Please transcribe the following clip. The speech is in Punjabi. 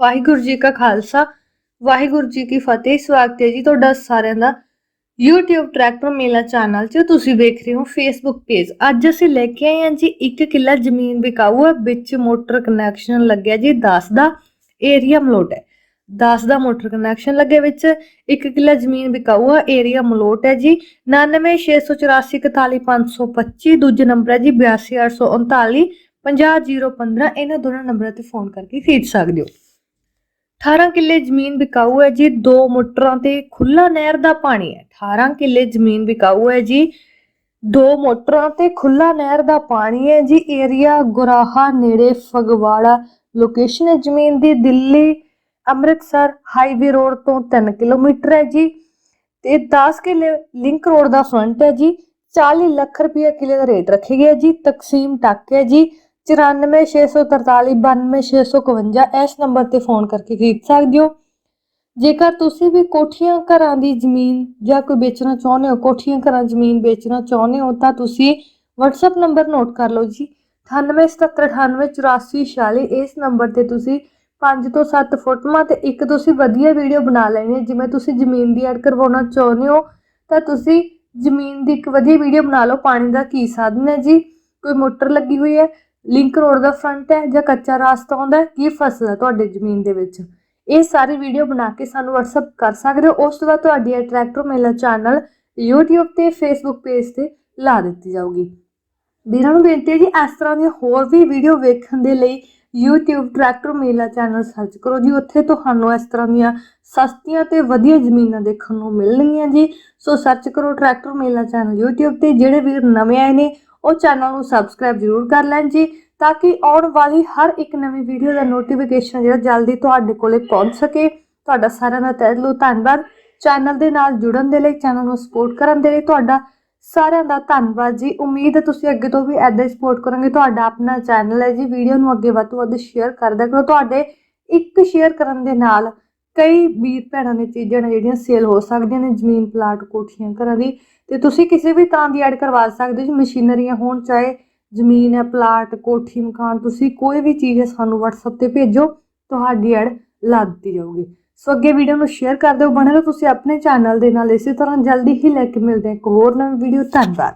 ਵਾਹਿਗੁਰੂ ਜੀ ਕਾ ਖਾਲਸਾ, ਵਾਹਿਗੁਰੂ ਜੀ ਕੀ ਫਤਿਹ। ਸਵਾਗਤ ਹੈ ਜੀ ਤੁਹਾਡਾ ਸਾਰਿਆਂ ਦਾ YouTube ਟਰੈਕਟਰ ਮੇਲਾ ਚੈਨਲ 'ਚ। ਤੁਸੀਂ ਵੇਖ ਰਹੇ ਹੋ Facebook ਪੇਜ ਅੱਜ ਅਸੀਂ ਲੈ ਕੇ ਆਏ ਹਾਂ ਜੀ ਇੱਕ ਕਿੱਲਾ ਜ਼ਮੀਨ ਵਿਕਾਊ ਹੈ, ਵਿੱਚ ਮੋਟਰ ਕਨੈਕਸ਼ਨ ਲੱਗਿਆ ਜੀ 10 ਦਾ ਏਰੀਆ ਮਲੋਟ ਹੈ। 10 ਦਾ ਮੋਟਰ ਕਨੈਕਸ਼ਨ ਲੱਗੇ ਵਿੱਚ, ਇੱਕ ਕਿੱਲਾ ਜ਼ਮੀਨ ਵਿਕਾਊ ਹੈ ਏਰੀਆ ਮਲੋਟ ਹੈ ਜੀ। 9968841525 ਦੂਜੇ ਨੰਬਰ ਹੈ ਜੀ 82839 50015 ਇਹਨਾਂ ਦੋਨਾਂ ਨੰਬਰਾਂ ਤੇ ਫੋਨ ਕਰਕੇ ਖਰੀਦ ਸਕਦੇ ਹੋ। 18 ਕਿੱਲੇ ਜ਼ਮੀਨ ਵਿਕਾਊ ਹੈ ਜੀ, ਦੋ ਮੋਟਰਾਂ ਤੇ ਖੁੱਲਾ ਨਹਿਰ ਦਾ ਪਾਣੀ ਹੈ। 18 ਕਿੱਲੇ ਜ਼ਮੀਨ ਵਿਕਾਊ ਹੈ ਜੀ, ਦੋ ਮੋਟਰਾਂ ਤੇ ਖੁੱਲਾ ਨਹਿਰ ਦਾ ਪਾਣੀ ਹੈ ਜੀ, ਏਰੀਆ ਗੁਰਾਹਾ ਨੇੜੇ ਫਗਵਾੜਾ, ਲੋਕੇਸ਼ਨ ਹੈ ਜ਼ਮੀਨ ਦੀ ਦਿੱਲੀ, ਅੰਮ੍ਰਿਤਸਰ, ਹਾਈਵੇ ਰੋਡ ਤੋਂ 3 ਕਿਲੋਮੀਟਰ ਹੈ ਜੀ। ਤੇ 10 ਕਿੱਲੇ ਲਿੰਕ ਰੋਡ ਦਾ ਫਰੰਟ ਹੈ ਜੀ 40 ਲੱਖ ਰੁਪਏ ਕਿੱਲੇ ਦਾ ਰੇਟ ਰੱਖਿਆ ਗਿਆ ਜੀ, ਤਕਸੀਮ ਟੱਕ ਹੈ ਜੀ 9463392651 ਇਸ ਨੰਬਰ ਤੇ ਫੋਨ ਕਰਕੇ ਖਰੀਦ ਸਕਦੇ ਹੋ। ਜੇਕਰ ਤੁਸੀਂ ਵੀ ਕੋਠੀਆਂ ਘਰਾਂ ਦੀ ਜ਼ਮੀਨ ਜਾਂ ਕੋਈ ਵੇਚਣਾ ਚਾਹੁੰਦੇ ਹੋ, ਕੋਠੀਆਂ ਘਰਾਂ ਜ਼ਮੀਨ ਵੇਚਣਾ ਚਾਹੁੰਦੇ ਹੋ, ਤਾਂ ਤੁਸੀਂ WhatsApp ਨੰਬਰ ਨੋਟ ਕਰ ਲਓ ਜੀ। 9877988446 ਇਸ ਨੰਬਰ ਤੇ ਤੁਸੀਂ 5 ਤੋਂ 7 ਫੋਟੋਆਂ ਤੇ ਇੱਕ ਤੁਸੀਂ ਵਧੀਆ ਵੀਡੀਓ ਬਣਾ ਲੈਣੀ ਹੈ। ਜਿਵੇਂ ਤੁਸੀਂ ਜ਼ਮੀਨ ਦੀ ਐਡ ਕਰਵਾਉਣਾ ਚਾਹੁੰਦੇ ਹੋ, ਤਾਂ ਤੁਸੀਂ ਜ਼ਮੀਨ ਦੀ ਇੱਕ ਵਧੀਆ ਵੀਡੀਓ ਬਣਾ ਲਓ। ਪਾਣੀ ਦਾ ਕੀ ਸਾਧਨ ਹੈ ਜੀ? ਕੋਈ ਮੋਟਰ ਲੱਗੀ ਹੋਈ ਹੈ ਲਿੰਕ ਰੋਡ ਦਾ ਫਰੰਟ ਹੈ ਜਾਂ ਕੱਚਾ ਰਾਸਤਾ ਆਉਂਦਾ ਕੀ ਫਸਲ ਹੈ ਤੁਹਾਡੇ ਜ਼ਮੀਨ ਦੇ ਵਿੱਚ? ਇਹ ਸਾਰੀ ਵੀਡੀਓ ਬਣਾ ਕੇ ਸਾਨੂੰ WhatsApp ਕਰ ਸਕਦੇ ਹੋ, ਉਸ ਤੋਂ ਬਾਅਦ ਤੁਹਾਡੀ ਇਹ ਟਰੈਕਟਰ ਮੇਲਾ ਚੈਨਲ YouTube ਤੇ Facebook ਪੇਜ ਤੇ ਲਾ ਦਿੱਤੀ ਜਾਊਗੀ। ਵੀਰਾਂ ਨੂੰ ਬੇਨਤੀ ਹੈ ਜੀ, ਇਸ ਤਰ੍ਹਾਂ ਦੀਆਂ ਹੋਰ ਵੀ ਵੀਡੀਓ ਵੇਖਣ ਦੇ ਲਈ YouTube tractor Mela channel search ਕਰੋ ਜੀ। ਉੱਥੇ ਤੁਹਾਨੂੰ ਇਸ ਤਰ੍ਹਾਂ ਦੀਆਂ ਸਸਤੀਆਂ ਤੇ ਵਧੀਆ ਜ਼ਮੀਨਾਂ ਦੇਖਣ ਨੂੰ ਮਿਲਣਗੀਆਂ ਜੀ। ਸੋ ਸਰਚ ਕਰੋ ਟਰੈਕਟਰ ਮੇਲਾ ਚੈਨਲ YouTube ਤੇ, ਜਿਹੜੇ ਵੀਰ ਨਵੇਂ ਆਏ ਨੇ ਉਹ ਚੈਨਲ ਨੂੰ ਸਬਸਕ੍ਰਾਈਬ ਜ਼ਰੂਰ ਕਰ ਲੈਣ ਜੀ, ਤਾਂ ਕਿ ਆਉਣ ਵਾਲੀ ਹਰ ਇੱਕ ਨਵੀਂ ਵੀਡੀਓ ਦਾ ਨੋਟੀਫਿਕੇਸ਼ਨ ਜਿਹੜਾ ਜਲਦੀ ਤੁਹਾਡੇ ਕੋਲੇ ਪਹੁੰਚ ਸਕੇ। ਤੁਹਾਡਾ ਸਾਰਿਆਂ ਦਾ ਤਹਿ ਦਿਲੋਂ ਧੰਨਵਾਦ। ਚੈਨਲ ਦੇ ਨਾਲ ਜੁੜਨ ਦੇ ਲਈ ਚੈਨਲ ਨੂੰ ਸਪੋਰਟ ਕਰਨ ਦੇ ਲਈ ਤੁਹਾਡਾ ਸਾਰਿਆਂ ਦਾ ਧੰਨਵਾਦ ਜੀ। ਉਮੀਦ ਹੈ ਤੁਸੀਂ ਅੱਗੇ ਤੋਂ ਵੀ ਐਦਾਂ ਹੀ ਸਪੋਰਟ ਕਰੋਗੇ। ਤੁਹਾਡਾ ਆਪਣਾ ਚੈਨਲ ਹੈ ਜੀ। ਵੀਡੀਓ ਨੂੰ ਅੱਗੇ ਵੱਧ ਤੋਂ ਵੱਧ ਸ਼ੇਅਰ ਕਰਦਾ ਕਰੋ। ਤੁਹਾਡੇ ਇੱਕ ਸ਼ੇਅਰ ਕਰਨ ਦੇ ਨਾਲ ਕਈ ਵੀਰ ਭੈਣਾਂ ਨੇ ਚੀਜ਼ਾਂ ਨੇ ਜਿਹੜੀਆਂ ਸੇਲ ਹੋ ਸਕਦੀਆਂ ਨੇ। ਜ਼ਮੀਨ ਪਲਾਟ ਕੋਠੀਆਂ, ਘਰਾਂ ਦੀ ਤੇ ਤੁਸੀਂ ਕਿਸੇ ਵੀ ਤਰ੍ਹਾਂ ਦੀ ਐਡ ਕਰਵਾ ਸਕਦੇ ਹੋ ਜੀ, ਮਸ਼ੀਨਰੀਆਂ ਹੋਣ, ਚਾਹੇ ਜ਼ਮੀਨ ਹੈ ਪਲਾਟ ਕੋਠੀ, ਮਕਾਨ, ਤੁਸੀਂ ਕੋਈ ਵੀ ਚੀਜ਼ ਹੈ ਸਾਨੂੰ WhatsApp ਤੇ ਭੇਜੋ, ਤੁਹਾਡੀ ਐਡ ਲਾ ਦਿੱਤੀ ਜਾਊਗੀ। ਸੋ ਅੱਗੇ ਵੀਡੀਓ ਨੂੰ ਸ਼ੇਅਰ ਕਰ ਦਿਓ, ਬਣੇ ਰਹੋ ਤੁਸੀਂ ਆਪਣੇ ਚੈਨਲ ਦੇ ਨਾਲ। ਇਸੇ ਤਰ੍ਹਾਂ ਜਲਦੀ ਹੀ ਲੈ ਕੇ ਮਿਲਦੇ ਹਾਂ ਇੱਕ ਹੋਰ ਨਵੀਂ ਵੀਡੀਓ ਧੰਨਵਾਦ।